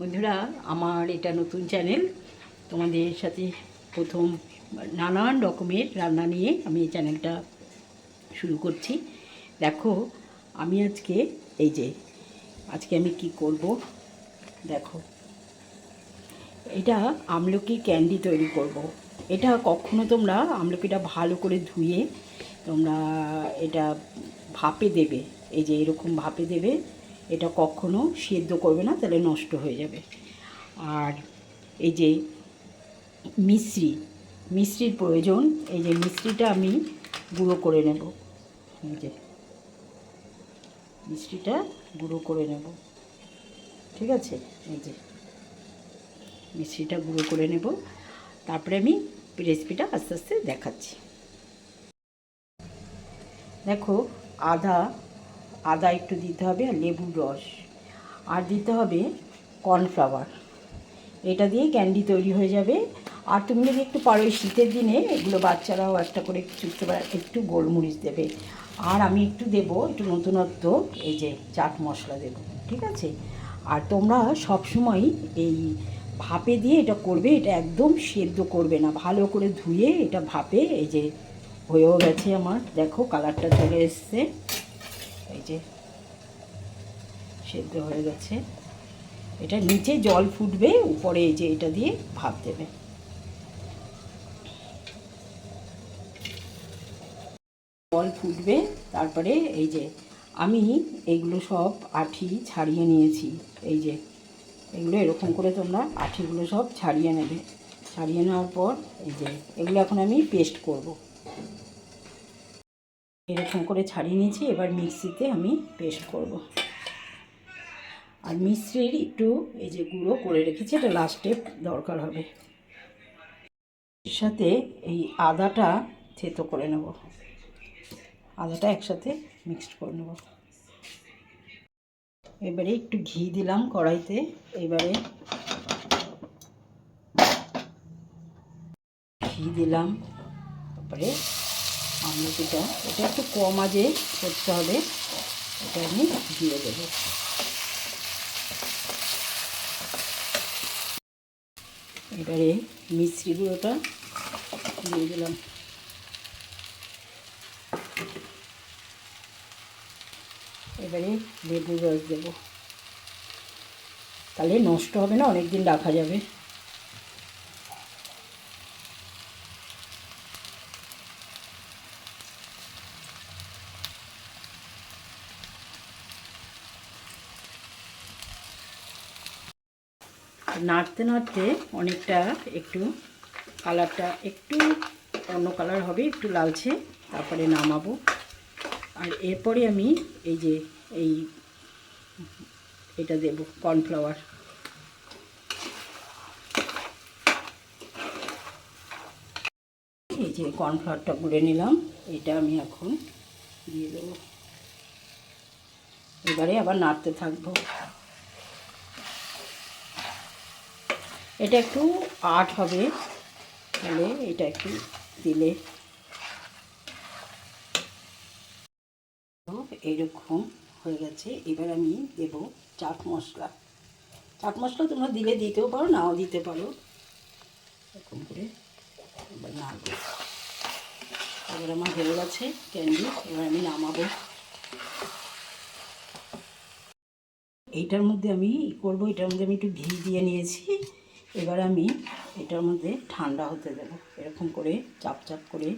বন্ধুরা, আমার এটা নতুন চ্যানেল। তোমাদের সাথে প্রথম নানান রকমের রান্না নিয়ে আমি এই চ্যানেলটা শুরু করছি। দেখো, আমি আজকে এই যে, আজকে আমি কি করব? দেখো, এটা আমলকি ক্যান্ডি তৈরি করব। এটা কখনো তোমরা আমলকিটা ভালো করে ধুয়ে তোমরা এটা ভাপে দেবে। এই যে এরকম ভাপে দেবে এটা কখনো সেদ্ধ করবে না, তাহলে নষ্ট হয়ে যাবে। আর এই যে মিশ্রি, মিশ্রির প্রয়োজন, এই যে মিশ্রিটা আমি গুঁড়ো করে নেব। এই যে মিষ্টিটা গুঁড়ো করে নেব। ঠিক আছে? এই যে মিষ্টিটা গুঁড়ো করে নেব। তারপরে আমি রেসিপিটা আস্তে আস্তে দেখাচ্ছি। দেখো, আদা আদা একটু দিতে হবে আর লেবুর রস। আর দিতে হবে কর্নফ্লাওয়ার। এটা দিয়ে ক্যান্ডি তৈরি হয়ে যাবে। আর তুমি যদি একটু পারো এই শীতের দিনে, এগুলো বাচ্চারাও একটা করে চুষতে একটু গোলমরিচ দেবে। আর আমি একটু দেবো একটু নতুনত্ব, এই যে চাট মশলা দেব, ঠিক আছে? আর তোমরা সবসময় এই ভাপে দিয়ে এটা করবে, এটা একদম সেদ্ধ করবে না। ভালো করে ধুয়ে এটা ভাপে, এই যে হয়েও গেছে আমার। দেখো, কালারটা চলে এসছে। যে সেদ্ধ হয়ে গেছে। এটা নিচে জল ফুটবে, উপরে যে এটা দিয়ে ভাপ দেবে। জল ফুটবে, তারপরে এই যে আমি এইগুলো সব আঠি ছাড়িয়ে নিয়েছি। এই যে এগুলো এরকম করে তোমরা আঠিগুলো সব ছাড়িয়ে নেবে। ছাড়িয়ে নেওয়ার পর এই যে এগুলো এখন আমি পেস্ট করব। এরকম করে ছাড়িয়ে নিয়েছি, এবার মিক্সিতে আমি পেস্ট করব। আর মিশ্রির একটু এই যে গুঁড়ো করে রেখেছি, এটা লাস্টে দরকার হবে। এর সাথে এই আদাটা থেতো করে নেব। আদাটা একসাথে মিক্সড করে নেব। এবারে একটু ঘি দিলাম কড়াইতে, এবারে ঘি দিলাম, তারপরে আমলকিটা এটা একটু কম আজে করতে হবে। এটা আমি দিয়ে দেবো। এবারে মিশ্রি গুঁড়োটা দিয়ে দিলাম। এবারে লেবুর রস দেব। তাহলে নষ্ট হবে না অনেক দিন রাখা যাবে। নাড়তে নাড়তে অনেকটা একটু কালারটা একটু অন্য কালার হবে, একটু লালচে, তারপরে নামাবো। আর এরপরে আমি এই যে এই এটা দেব, কর্নফ্লাওয়ার। এই যে কর্নফ্লাওয়ারটা গুলে নিলাম, এটা আমি এখন দিয়ে দেবো। এবারে আবার নাড়তে থাকব। এটা একটু আট হবে। তাহলে এটা একটু দিলে। এইরকম হয়ে গেছে। এবার আমি দেব চাট মশলা। চাট মশলা তোমরা দিলে দিতেও পারো, নাও দিতে পারো। এরকম করে এবার নাড়বো। এবার আমার হয়ে গেছে ক্যান্ডি এবার আমি নামাবো। এইটার মধ্যে আমি করব? এটার মধ্যে আমি একটু ঘি দিয়ে নিয়েছি। এবার আমি এটার মধ্যে ঠান্ডা হতে দেবো। এরকম করে চাপ চাপ করে